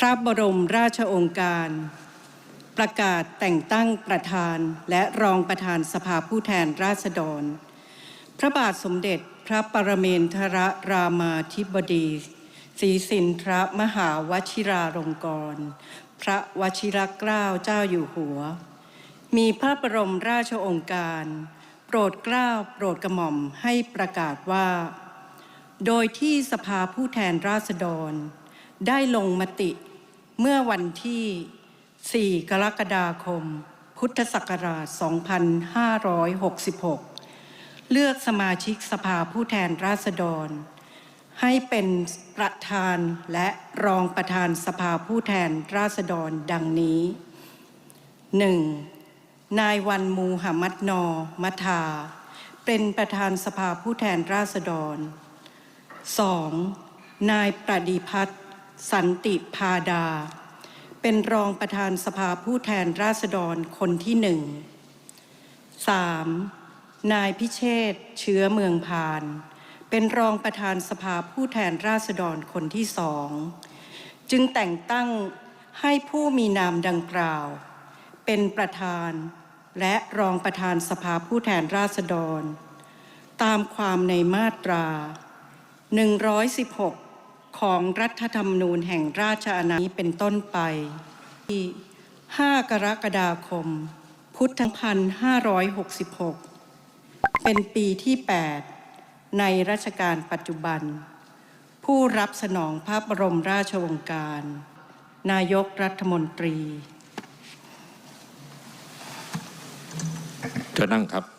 พระบรมราชองค์การ ประกาศแต่งตั้งประธานและรองประธานสภาผู้แทนราษฎร พระบาทสมเด็จพระปรเมนทรรามาธิบดีศรีสินทรมหาวชิราลงกรณพระวชิรเกล้าเจ้าอยู่หัว มีพระบรมราชองค์การ โปรดเกล้าโปรดกระหม่อมให้ประกาศว่า โดยที่สภาผู้แทนราษฎร ได้ลงมติ เมื่อวันที่ 4 กรกฎาคม พุทธศักราช 2566 เลือกสมาชิกสภาผู้แทนราษฎร ให้เป็นประธานและรองประธานสภาผู้แทนราษฎรดังนี้ 1. นายวันมูฮัมมัดนอมัทา เป็นประธานสภาผู้แทนราษฎร 2. นายประดิพัฒน์ สันติพาดา เป็นรองประธานสภาผู้แทนราษฎรคนที่หนึ่ง 3. นายพิเชษเชื้อเมืองพาน เป็นรองประธานสภาผู้แทนราษฎรคนที่สอง จึงแต่งตั้งให้ผู้มีนามดังกล่าว เป็นประธานและรองประธานสภาผู้แทนราษฎร ตามความในมาตรา 116 ของรัฐธรรมนูญแห่งราชอาณาจักรเป็นต้นไปที่ 5 กรกฎาคม พุทธพัน566 เป็นปีที่ 8 ในรัชกาลปัจจุบัน ผู้รับสนองพระบรมราชโองการ นายกรัฐมนตรีเชิญนั่งครับ